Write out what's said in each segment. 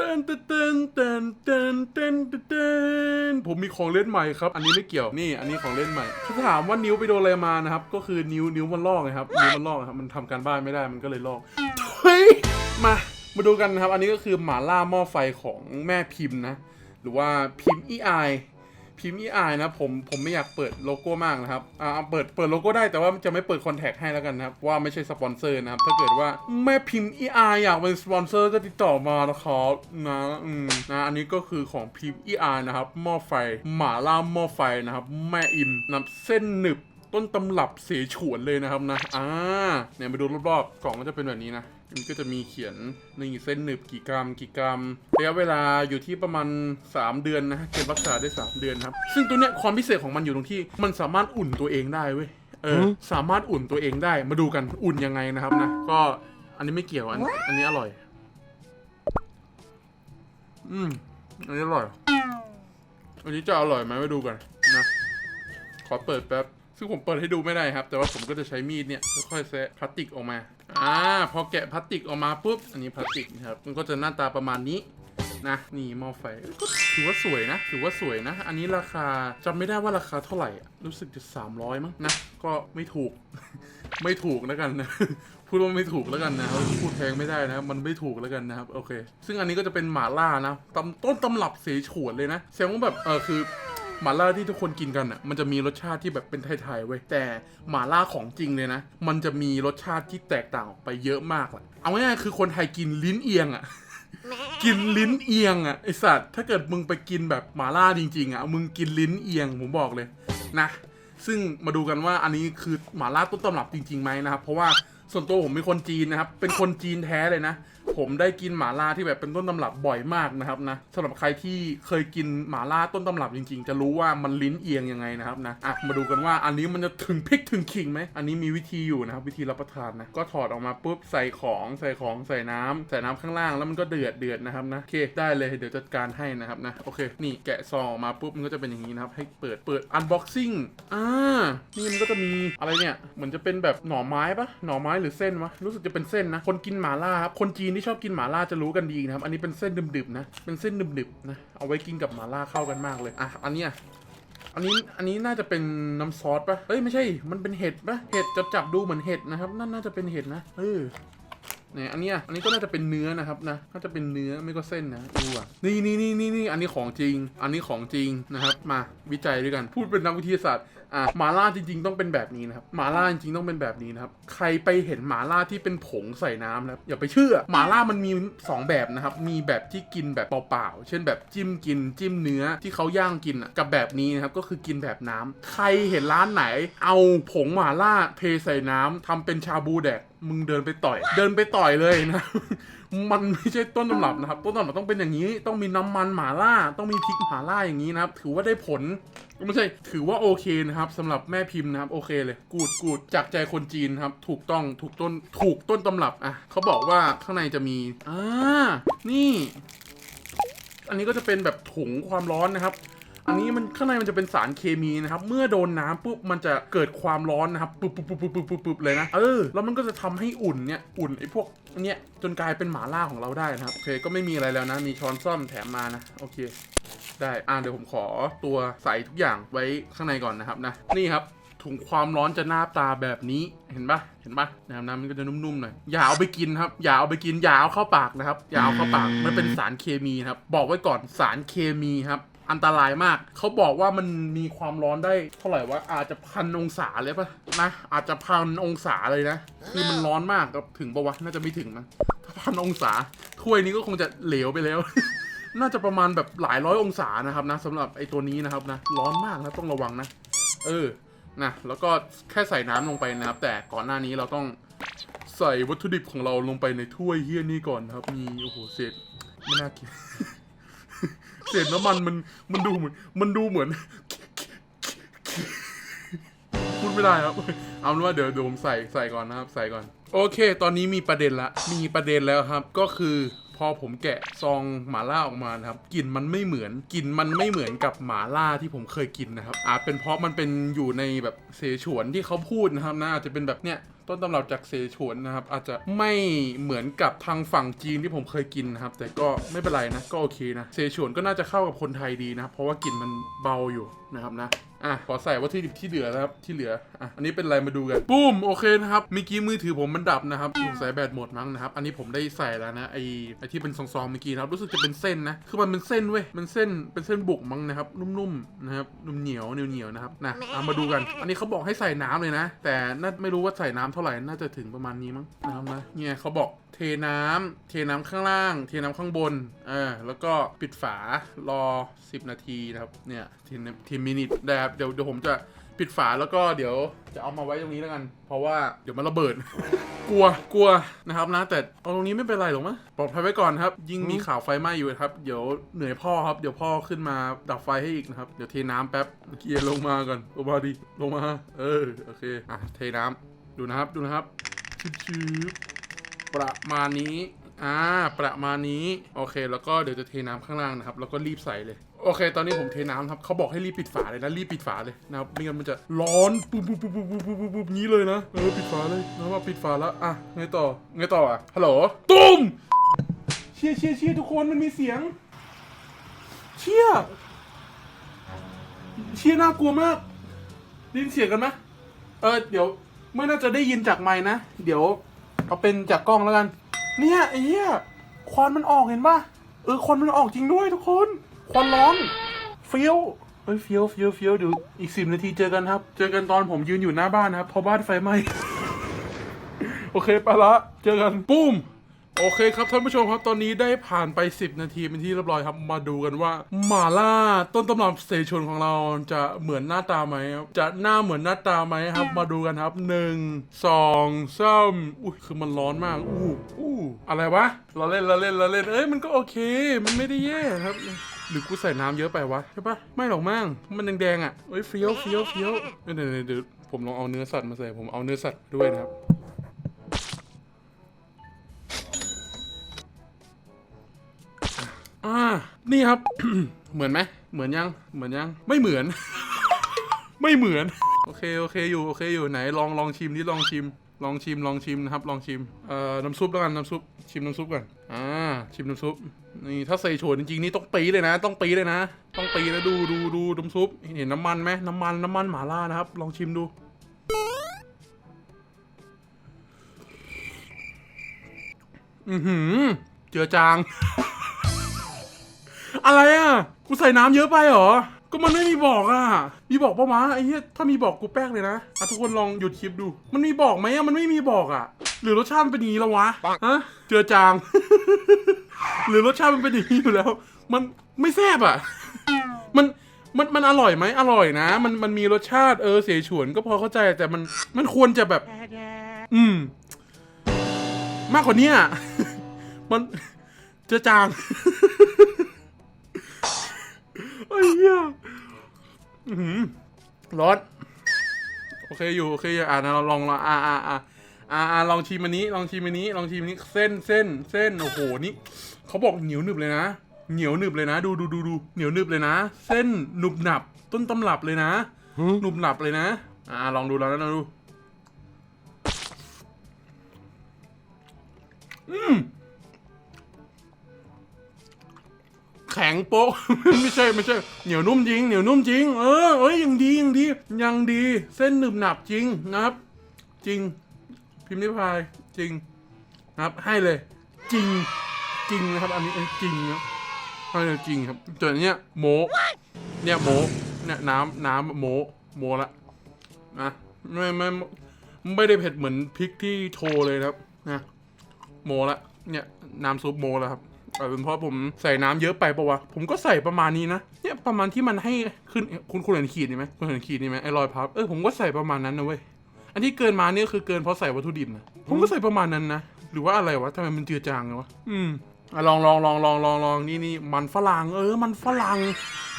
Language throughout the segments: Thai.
เต้นเต้นเต้นเต้นเต้นเต้นเต้นผมมีของเล่นใหม่ครับ อันนี้ไม่เกี่ยวนี่ อันนี้ของเล่นใหม่ถ้าถามว่านิ้วไปโดนอะไรมานะครับ ก็คือนิ้วนิ้วมันลอกนะครับนิ้วมันลอกครับมันทำการบ้านไม่ได้มันก็เลยลอกเฮ้ยมามาดูกันนะครับ อันนี้ก็คือหมาล่าหม้อไฟของแม่พิมพ์นะ หรือว่าพิมพ์ EI พิมพ์ EI นะผมผมไม่อยากเปิดโลโก้มากนะครับอ่าเปิดเปิดโลโก้ได้แต่ว่าจะไม่เปิดคอนแทคให้แล้วกันนะครับว่าไม่ใช่สปอนเซอร์นะครับถ้าเกิดว่าแม่พิมพ์ EI อยากเป็นสปอนเซอร์ก็ติดต่อมานะครับนะอืมนะอันนี้ก็คือของพิมพ์ EI นะครับหม้อไฟหมาล่าหม้อไฟนะครับแม่อิมนับเส้นหนึบ ต้นตำรับเสฉวนเลยนะครับนะ อ่า เนี่ยมาดูรอบๆกล่องก็จะเป็นแบบนี้นะ มันก็จะมีเขียนนี่เส้นหนึบกี่กรัมกี่กรัมระยะเวลาอยู่ที่ประมาณ 3 เดือนนะเก็บรักษาได้ 3 เดือนครับ ซึ่งตัวเนี้ยความพิเศษของมันอยู่ตรงที่ มันสามารถอุ่นตัวเองได้เว้ย เออ สามารถอุ่นตัวเองได้ มาดูกันอุ่นยังไงนะครับนะ ก็อันนี้ไม่เกี่ยว อันอันนี้อร่อย อืม อันนี้อร่อย อันนี้จะอร่อยไหมมาดูกันนะ ขอเปิดแป๊บ ซึ่งผมเปิดให้ดูไม่ได้ครับ แต่ว่าผมก็จะใช้มีดเนี่ยค่อยๆแซะพลาสติกออกมา อ่า พอแกะพลาสติกออกมาปุ๊บ อันนี้พลาสติกนะครับ มันก็จะหน้าตาประมาณนี้นะนี่หม้อไฟก็ถือว่าสวยนะ ถือว่าสวยนะ อันนี้ราคาจำไม่ได้ว่าราคาเท่าไหร่ รู้สึกจะ 300 มั้งนะ ก็ไม่ถูก ไม่ถูกแล้วกันนะ พูดว่าไม่ถูกแล้วกันนะพูดแพงไม่ได้นะ มันไม่ถูกแล้วกันนะครับ โอเค ซึ่งอันนี้ก็จะเป็นหมาล่านะตำต้นตำรับเสฉวนเลยนะแสดงว่าแบบ เออคือ หม่าล่าที่ทุกคนกินกันอะมันจะมีรสชาติที่แบบเป็นไทยๆเว้ยแต่หม่าล่าของจริงเลยนะ มันจะมีรสชาติที่แตกต่างออกไปเยอะมากเลยเอาง่ายๆคือคนไทยกินลิ้นเอียงอะกินลิ้นเอียงอะไอสัตว์ถ้าเกิดมึงไปกินแบบหม่าล่าจริง ๆอะมึงกินลิ้นเอียงผมบอกเลยนะ ซึ่งมาดูกันว่าอันนี้คือหม่าล่าต้นตำรับจริงๆไหมนะครับเพราะว่าส่วนตัวผมเป็นคนจีนนะครับเป็นคนจีนแท้เลยนะ ผมได้กินหมาล่าที่แบบเป็นต้นตำรับบ่อยมากนะครับนะสำหรับใครที่เคยกินหมาล่าต้นตำรับจริง ๆ จะรู้ว่ามันลิ้นเอียงยังไงนะครับนะอะมาดูกันว่าอันนี้มันจะถึงพริกถึงขิงไหมอันนี้มีวิธีอยู่นะครับวิธีรับประทานนะก็ถอดออกมาปุ๊บใส่ของใส่ของใส่น้ำใส่น้ำข้างล่างแล้วมันก็เดือดเดือดนะครับนะโอเคได้เลยเดี๋ยวจัดการให้นะครับนะโอเคนี่แกะซองออกมาปุ๊บมันก็จะเป็นอย่างนี้นะครับให้เปิดเปิด unboxing อ่านี่มันก็จะมีอะไรเนี่ยเหมือนจะเป็นแบบหน่อไม้ปะหน่อไม้หรือเส้นวะรู้สึกจะเป็นเส้นนะคนกินหมาล่าครับคนจีนที่ชอบกินหมาล่าจะรู้กันดีนะครับ อันนี้เป็นเส้นดึบๆนะ เป็นเส้นดึบๆนะ เอาไว้กินกับหมาล่าเข้ากันมากเลย อะ อันเนี้ยอันนี้อันนี้น่าจะเป็นน้ำซอสปะเอ้ยไม่ใช่ มันเป็นเห็ดปะเห็ดจับจับดูเหมือนเห็ดนะครับ นั่นน่าจะเป็นเห็ดนะเออเนี่ยอันเนี้ยอันนี้ก็น่าจะเป็นเนื้อนะครับนะน่าจะเป็นเนื้อไม่ก็เส้นนะดูอะนี่นี่นี่นี่นี่อันนี้ของจริง อันนี้ของจริงนะครับ มาวิจัยด้วยกัน พูดเป็นนักวิทยาศาสตร์ อะหมาล่าจริง ๆ ต้องเป็นแบบนี้นะครับหมาล่าจริงๆต้องเป็นแบบนี้นะครับใครไปเห็นหมาล่าที่เป็นผงใส่น้ำนะครับอย่าไปเชื่อหมาล่ามันมีสองแบบนะครับมีแบบที่กินแบบเปล่าๆเช่นแบบจิ้มกินจิ้มเนื้อที่เขาย่างกินอะกับแบบนี้นะครับก็คือกินแบบน้ำใครเห็นร้านไหน เอาผงหมาล่าเทใส่น้ำทำเป็นชาบูแดกมึงเดินไปต่อย เดินไปต่อยเลยนะ มันไม่ใช่ต้นตำรับนะครับ ต้นตำรับต้องเป็นอย่างนี้ ต้องมีน้ำมันหมาล่า ต้องมีพริกหมาล่าอย่างนี้นะครับ ถือว่าได้ผล ไม่ใช่ ถือว่าโอเคนะครับสำหรับแม่พิมพ์นะครับ โอเคเลย กูดกูดจากใจคนจีนครับ ถูกต้อง ถูกต้น ถูกต้นตำรับ อะ เขาบอกว่าข้างในจะมี อ่า นี่ อันนี้ก็จะเป็นแบบถุงความร้อนนะครับ อันนี้มันข้างในมันจะเป็นสารเคมีนะครับเมื่อโดนน้ำปุ๊บมันจะเกิดความร้อนนะครับปุ๊บปุ๊บปุ๊บปุ๊บปุ๊บปุ๊บปุ๊บเลยนะเออแล้วมันก็จะทำให้อุ่นเนี่ยอุ่นไอ้พวกอันเนี้ยจนกลายเป็นหมาล่าของเราได้นะครับโอเคก็ไม่มีอะไรแล้วนะ มีช้อนซ่อมแถมมานะโอเคได้อ่าเดี๋ยวผมขอตัวใส่ทุกอย่างไว้ข้างในก่อนนะครับนะนี่ครับถุงความร้อนจะหน้าตาแบบนี้เห็นปะเห็นปะนะครับน้ำมันก็จะนุ่มๆหน่อยอย่าเอาไปกินครับอย่าเอาไปกินอย่าเอาเข้าปากนะครับอย่าเอาเข้าปากมันเป็นสารเคมีนะครับบอกไว้ก่อนสารเคมีครับ อันตรายมาก เขาบอกว่ามันมีความร้อนได้เท่าไหร่วะอาจจะพันองศาเลยปะนะอาจจะพันองศาเลยนะคือมันร้อนมากครับถึงปะวะน่าจะไม่ถึงนะถ้าพันองศา ถ้วยนี้ก็คงจะเหลวไปแล้ว น่าจะประมาณแบบหลายร้อยองศานะครับนะสำหรับไอ้ตัวนี้นะครับนะร้อนมากนะต้องระวังนะ เออนะแล้วก็แค่ใส่น้ำลงไปนะครับ แต่ก่อนหน้านี้เราต้องใส่วัตถุดิบของเราลงไปในถ้วยเฮี้ยนี่ก่อนครับ มีโอ้โหเศษไม่น่ากิน เศษน้ำมันมันมันดูเหมือนมันดูเหมือนพูดไม่ได้ครับ เอาเป็นว่าเดี๋ยวเดี๋ยวผมใส่ใส่ก่อนนะครับ ใส่ก่อน โอเค ตอนนี้มีประเด็นละ มีประเด็นแล้วครับ ก็คือพอผมแกะซองหมาล่าออกมานะครับกลิ่นมันไม่เหมือนกลิ่นมันไม่เหมือนกับหมาล่าที่ผมเคยกินนะครับอาจเป็นเพราะมันเป็นอยู่ในแบบเสฉวนที่เขาพูดนะครับนะอาจจะเป็นแบบเนี้ยต้นตำรับจากเสฉวนนะครับ อาจจะไม่เหมือนกับทางฝั่งจีนที่ผมเคยกินนะครับ แต่ก็ไม่เป็นไรนะ ก็โอเคนะเสฉวนก็น่าจะเข้ากับคนไทยดีนะครับเพราะว่ากลิ่นมันเบาอยู่นะครับนะอะขอใส่วัตถุดิบที่เหลือนะครับที่เหลืออะอันนี้เป็นอะไรมาดูกันปุ้มโอเคนะครับเมื่อกี้มือถือผมมันดับนะครับสงสัยแบตหมดมั้งนะครับอันนี้ผมได้ใส่แล้วนะไอไอที่เป็นซองๆเมื่อกี้นะครับรู้สึกจะเป็นเส้นนะคือมันเป็นเส้นเว้ยมันเส้นเป็นเส้นบุกมั้งนะครับนุ่มๆนะครับนุ่มเหนียวเหนียวๆนะครับนะเอามาดูกัน อันนี้เขาบอกให้ใส่น้ำเลยนะ แต่น่าไม่รู้ว่าใส่น้ำเท่าไหร่น่าจะถึงประมาณนี้มั้งนะครับนะเนี่ยเขาบอกเทน้ำเทน้ำข้างล่าง เทน้ำข้างบนเออแล้วก็ปิดฝารอ 10 นาทีนะครับเนี่ยทีทีมินิทแบบเดี๋ยวเดี๋ยวผมจะปิดฝาแล้วก็เดี๋ยวจะเอามาไว้ตรงนี้แล้วกัน เพราะว่าเดี๋ยวมันระเบิด กลัวกลัวนะครับนะ แต่เอาตรงนี้ไม่เป็นไรหรอกมั้งปลอดภัยไว้ก่อนครับ ยิ่งมีข่าวไฟไหม้อยู่ครับ เดี๋ยวเหนื่อยพ่อครับ เดี๋ยวพ่อขึ้นมาดับไฟให้อีกนะครับ เดี๋ยวเทน้ำแป๊บเกียร์ลงมาก่อนลงมาดิลงมา เออ โอเค อะ เทน้ำ ดูนะครับดูนะครับชิบชิประมาณนี้ อ่า ประมาณนี้ โอเค แล้วก็เดี๋ยวจะเทน้ำข้างล่างนะครับ แล้วก็รีบใส่เลย โอเค ตอนนี้ผมเทน้ำครับ เขาบอกให้รีบปิดฝาเลยนะ รีบปิดฝาเลยนะครับ ไม่งั้นมันจะร้อน ปุ๊บปุ๊บปุ๊บปุ๊บปุ๊บปุ๊บปุ๊บนี้เลยนะ เออ ปิดฝาเลยนะว่าปิดฝาแล้ว อะ ไงต่อ ไงต่ออะ ฮัลโหล ตุ้ม เชี่ยเชี่ยเชี่ยทุกคน มันมีเสียง เชี่ย เชี่ยน่ากลัวมาก ได้ยินเสียงกันไหมเออ เดี๋ยว ไม่น่าจะได้ยินจากไม้นะ เดี๋ยวเอาเป็นจากกล้องแล้วกัน เนี่ยไอ้เหี้ยควันมันออกเห็นป่ะเออควันมันออกจริงด้วยทุกคน ควันร้อนเฟี้ยวเฮ้ยเฟี้ยวเฟี้ยวเฟี้ยวเดี๋ยวอีกสิบนาทีเจอกันครับ เจอกันตอนผมยืนอยู่หน้าบ้านนะครับเพราะบ้านไฟไหม้ โอเคไปละ เจอกันปุ้ม โอเคครับท่านผู้ชมครับตอนนี้ได้ผ่านไป 10 นาทีเป็นที่เรียบร้อยครับมาดูกันว่าหม่าล่าต้นตำรับเสฉวนของเราจะเหมือนหน้าตาไหมครับจะหน้าเหมือนหน้าตาไหมครับ มาดูกันครับหนึ่งสองสามอุ้ยคือมันร้อนมากอู้อู้อะไรวะเราเล่นเราเล่นเราเล่นเอ้ยมันก็โอเค มันไม่ได้แย่ครับหรือกูใส่น้ำเยอะไปวะใช่ปะไม่หรอกมั้งมันแดงๆอะเอ้ยเฟี้ยวเฟี้ยวเฟี้ยวเดี๋ยวเดี๋ยวเดี๋ยวผมลองเอาเนื้อสัตว์มาใส่ผมเอาเนื้อสัตว์ด้วยนะครับ นี่ครับ เหมือนไหมเหมือนยัง เหมือนยัง ไม่เหมือน ไม่เหมือน โอเค โอเค อยู่ โอเค อยู่ ไหน ลอง ลองชิมที่ลองชิม ลองชิม ลองชิมนะครับ ลองชิม เอ่อ น้ำซุปแล้วกัน น้ำซุป ชิมน้ำซุปก่อน อ่า ชิมน้ำซุป นี่ ถ้าใส่โฉนจริงๆนี่ต้องปีเลยนะ ต้องปีเลยนะ ต้องปีแล้วดู ดู ดู น้ำซุป เห็นน้ำมันไหมน้ำมัน น้ำมันหม่าล่านะครับ ลองชิมดูอือหือ เจือจาง อะไรอะ กูใส่น้ำเยอะไปเหรอ ก็มันไม่มีบอกอะ มีบอกปะวะไอ้เหี้ยถ้ามีบอกกูแป๊กเลยนะอะทุกคนลองหยุดคลิปดู มันมีบอกไหมอะ มันไม่มีบอกอะ หรือรสชาติมันเป็นอย่างนี้แล้ววะ ฮะ เจือจาง หรือรสชาติมันเป็นอย่างนี้อยู่แล้ว มันไม่แซ่บอะ มันมันมันอร่อยไหมอร่อยนะ มันมันมีรสชาติเออเสฉวนก็พอเข้าใจแต่มันมันควรจะแบบ อืม มากกว่านี้อะ มันเจือจางไอ้ เหี้ยร้อน โอเคอยู่ โอเคอยู่อ่านะเราลองลองอ่าอ่าอ่าอ่าอ่าลองชิมอันนี้ ลองชิมอันนี้ ลองชิมอันนี้ เส้นเส้น เส้น โอ้โห นี่เขาบอกเหนียวหนึบเลยนะ เหนียวหนึบเลยนะ ดูดูดูดูเหนียวหนึบเลยนะ เส้นหนุบหนับ ต้นตำรับเลยนะ หนุบหนับเลยนะ อ่า ลองดูแล้วนะดู อืม แข็งโป๊ะไม่ใช่ไม่ใช่เหนียวนุ่มจริงเหนียวนุ่มจริงเออเอ้ยยังดียังดียังดีเส้นหนึบหนับจริงนะครับ จริง พิมพ์นิพายจริงนะครับให้เลย จริงจริงนะครับ อันนี้จริงนะให้เลยจริงครับส่วนเนี้ยโมเนี่ยโมเนี่ยน้ำน้ำโมโมละนะไม่ไม่ไม่ได้เผ็ดเหมือนพริกที่โชว์เลยนะครับนะโมละเนี่ยน้ำซุปโมล้วครับ เออเป็นเพราะผมใส่น้ำเยอะไปปะวะ ผมก็ใส่ประมาณนี้นะ เนี่ยประมาณที่มันให้ขึ้นคุณคุณเห็นขีดนี่ไหมคุณเห็นขีดนี่ไหมไอ้รอยพับ เออผมก็ใส่ประมาณนั้นนะเว้ย อันที่เกินมาเนี่ยคือเกินเพราะใส่วัตถุดิบนะ ผมก็ใส่ประมาณนั้นนะ หรือว่าอะไรวะทำไมมันเจือจางเลยวะ อืมอะลองลองลองลองลองลองนี่นี่มันฝรั่งเออ มันฝรั่ง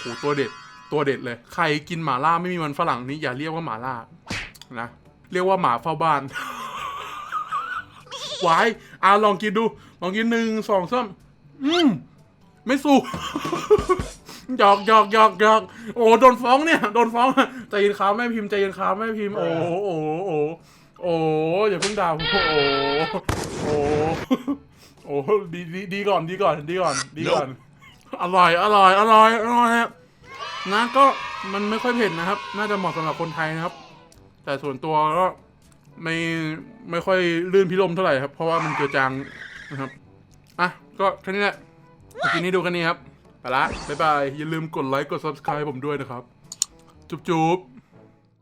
โหตัวเด็ด ตัวเด็ดเลย ใครกินหมาล่าไม่มีมันฝรั่งนี่อย่าเรียกว่าหมาล่านะ เรียกว่าหมาเฝ้าบ้านไว้อะลองกินดู ลองกินหนึ่งสองสาม อืมไม่สู้ หยอกหยอกหยอกหยอกโอ้โดนฟ้องเนี่ยโดนฟ้องใจเย็นครับแม่พิมพ์ใจเย็นครับแม่พิมพ์โอ้โหโอ้โหโอ้โหโอ้อย่าเพิ่งด่าผมโอ้โอ้โอ้ดีดีดีก่อนดีก่อนดีก่อนดีก่อนอร่อยอร่อยอร่อยอร่อยครับนะก็มันไม่ค่อยเผ็ดนะครับ น่าจะเหมาะสำหรับคนไทยนะครับ แต่ส่วนตัวก็ไม่ไม่ค่อยลื่นพิลมเท่าไหร่ครับ เพราะว่ามันเจือจางนะครับอะ ก็แค่นี้แหละกินนี้ดูกันนี้ครับไปละบ๊ายบาย อย่าลืมกดไลค์ กด subscribe ผมด้วยนะครับ จุ๊บจุ๊บ